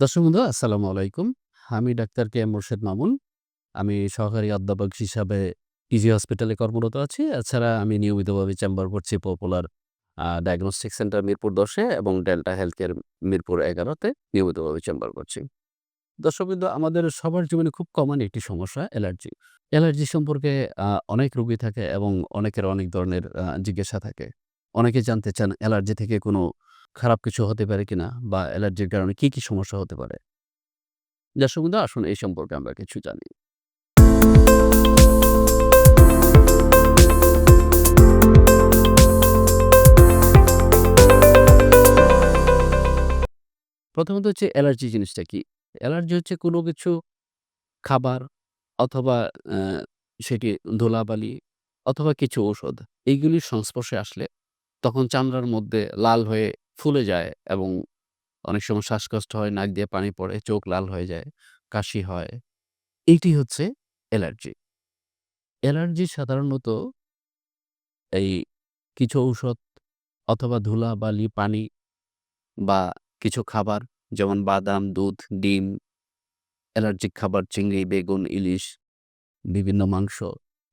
দর্শক বন্ধু, আসসালামু আলাইকুম। আমি doctor K M Morshed Mamun. আমি সহকারী অধ্যাপক হিসাবে পিজি হসপিটালে কর্মরত আছি। এছাড়া আমি নিয়মিতভাবে চেম্বার করছি পপুলার ডায়াগনস্টিক সেন্টার মিরপুর ১০ এ এবং ডেল্টা হেলথ কেয়ার মিরপুর এগারোতে নিয়মিতভাবে চেম্বার করছি। দর্শকবৃন্দ আমাদের সবার জীবনে খুব কমন একটি সমস্যা অ্যালার্জি। অ্যালার্জি সম্পর্কে অনেক রোগী থাকে এবং অনেকের অনেক ধরনের জিজ্ঞাসা থাকে। অনেকে জানতে চান অ্যালার্জি থেকে কোনো খারাপ কিছু হতে পারে কিনা বা অ্যালার্জির কারণে কি, কি সমস্যা হতে পারে? দর্শক বন্ধু আসুন এই সম্পর্কে আমরা কিছু জানি। প্রথমত হচ্ছে অ্যালার্জি জিনিসটা কি? অ্যালার্জি হচ্ছে কোনো কিছু খাবার অথবা সেটি ধুলাবালি অথবা কিছু ঔষধ এইগুলির সংস্পর্শে আসলে তখন চামড়ার মধ্যে লাল হয়ে ফুলে যায় এবং অনেক সময় শ্বাসকষ্ট হয়, নাক দিয়ে পানি পড়ে, চোখ লাল হয়ে যায়, কাশি হয়। এইটি হচ্ছে অ্যালার্জি। অ্যালার্জি সাধারণত এই কিছু ঔষধ অথবা ধুলাবালি, পানি বা কিছু খাবার যেমন বাদাম, দুধ, ডিম, অ্যালার্জিক খাবার চিংড়ি, বেগুন, ইলিশ, বিভিন্ন মাংস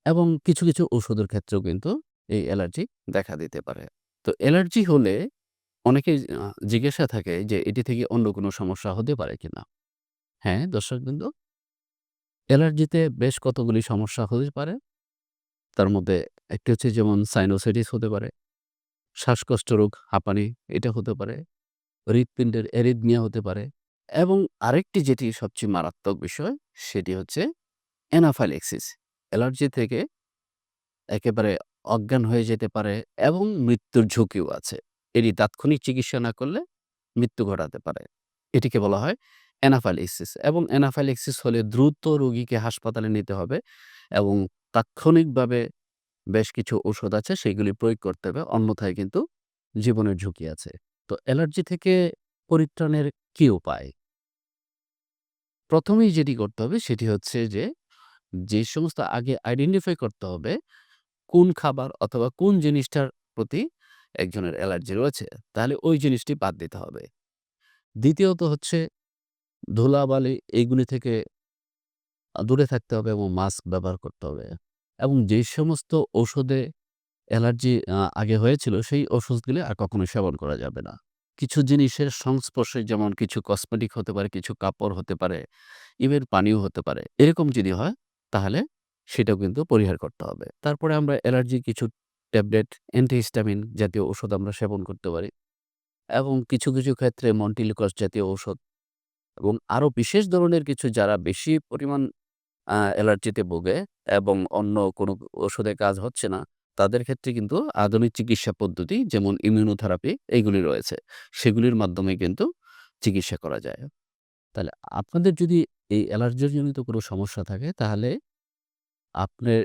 এবং কিছু, কিছু ঔষধের ক্ষেত্রেও কিন্তু এই অ্যালার্জি দেখা দিতে পারে। তো অ্যালার্জি হলে অনেকেই জিজ্ঞাসা থাকে যে এটি থেকে অন্য কোনো সমস্যা হতে পারে কিনা? হ্যাঁ, দর্শকবৃন্দ অ্যালার্জিতে বেশ কতগুলি সমস্যা হতে পারে। তার মধ্যে একটি হচ্ছে যেমন সাইনোসাইটিস হতে পারে, শ্বাসকষ্ট রোগ, হাঁপানি এটা হতে পারে, হৃৎপিণ্ডের অ্যারিথমিয়া হতে পারে এবং আরেকটি যেটি সবচেয়ে মারাত্মক বিষয় সেটি হচ্ছে অ্যানাফাইল্যাক্সিস। অ্যালার্জি থেকে একেবারে অজ্ঞান হয়ে যেতে পারে এবং মৃত্যুর ঝুঁকিও আছে। এটি তাৎক্ষণিক চিকিৎসা না করলে মৃত্যু ঘটাতে পারে। এটিকে বলা হয় অ্যানাফাইল্যাক্সিস এবং অ্যানাফাইল্যাক্সিস হলে দ্রুত রোগীকে হাসপাতালে নিতে হবে এবং তাৎক্ষণিকভাবে বেশ কিছু ওষুধ আছে সেগুলি প্রয়োগ করতে হবে। অন্যথায় কিন্তু জীবনের ঝুঁকি আছে। তো অ্যালার্জি থেকে পরিত্রাণের কি উপায়? প্রথমেই যেটি করতে হবে সেটি হচ্ছে যে, যে সমস্ত আগে আইডেন্টিফাই করতে হবে কোন খাবার অথবা কোন জিনিসটার প্রতি একজনের অ্যালার্জি রয়েছে। তাহলে ওই জিনিসটি বাদ দিতে হবে। দ্বিতীয়ত হচ্ছে ধুলাবালি এইগুলি থেকে দূরে থাকতে হবে এবং মাস্ক ব্যবহার করতে হবে। এবং যে সমস্ত ঔষধে অ্যালার্জি আগে হয়েছিল সেই ওষুধগুলি আর কখনোই সেবন করা যাবে না। কিছু জিনিসের সংস্পর্শে যেমন কিছু কসমেটিক হতে পারে, কিছু কাপড় হতে পারে, ইভেন পানিও হতে পারে। এরকম যদি হয় তাহলে সেটাও কিন্তু পরিহার করতে হবে। তারপরে আমরা অ্যালার্জির কিছু ট্যাবলেট, অ্যান্টিহিস্টামিন জাতীয় ঔষধ আমরা সেবন করতে পারি। এবং কিছু, কিছু ক্ষেত্রে মন্টিলিকস জাতীয় ঔষধ এবং আরও বিশেষ ধরনের কিছু যারা বেশি পরিমাণ অ্যালার্জিতে ভোগে এবং অন্য কোনো ওষুধে কাজ হচ্ছে না, তাদের ক্ষেত্রে কিন্তু আধুনিক চিকিৎসা পদ্ধতি যেমন ইমিউনোথেরাপি এইগুলি রয়েছে। সেগুলির মাধ্যমে কিন্তু চিকিৎসা করা যায়। তাহলে আপনাদের যদি এই অ্যালার্জিজনিত কোনো সমস্যা থাকে তাহলে আপনার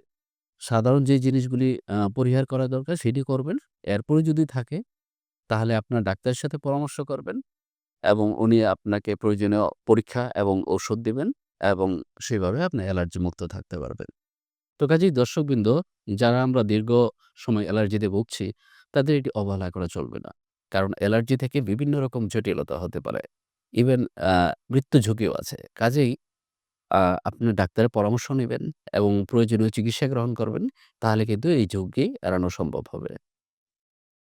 সাধারণ যে জিনিসগুলি পরিহার করা দরকার সেটি করবেন। এরপরে যদি থাকে, তাহলে আপনার ডাক্তারের সাথে পরামর্শ করবেন এবং উনি আপনাকে প্রয়োজনীয় পরীক্ষা এবং ঔষধ দিবেন এবং সেভাবে আপনি অ্যালার্জি মুক্ত থাকতে পারবেন। তো কাজেই দর্শকবৃন্দ, যারা আমরা দীর্ঘ সময় অ্যালার্জিতে ভুগছি, তাদের এটি অবহেলা করা চলবে না। কারণ অ্যালার্জি থেকে বিভিন্ন রকম জটিলতা হতে পারে। ইভেন মৃত্যু ঝুঁকিও আছে। কাজেই আপনি ডাক্তারের পরামর্শ নেবেন এবং প্রয়োজনীয় চিকিৎসা গ্রহণ করবেন। তাহলে কিন্তু এই ঝুঁকি এড়ানো সম্ভব হবে।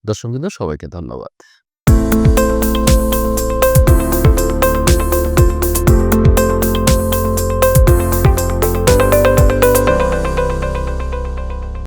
দর্শকবৃন্দ, সবাইকে ধন্যবাদ।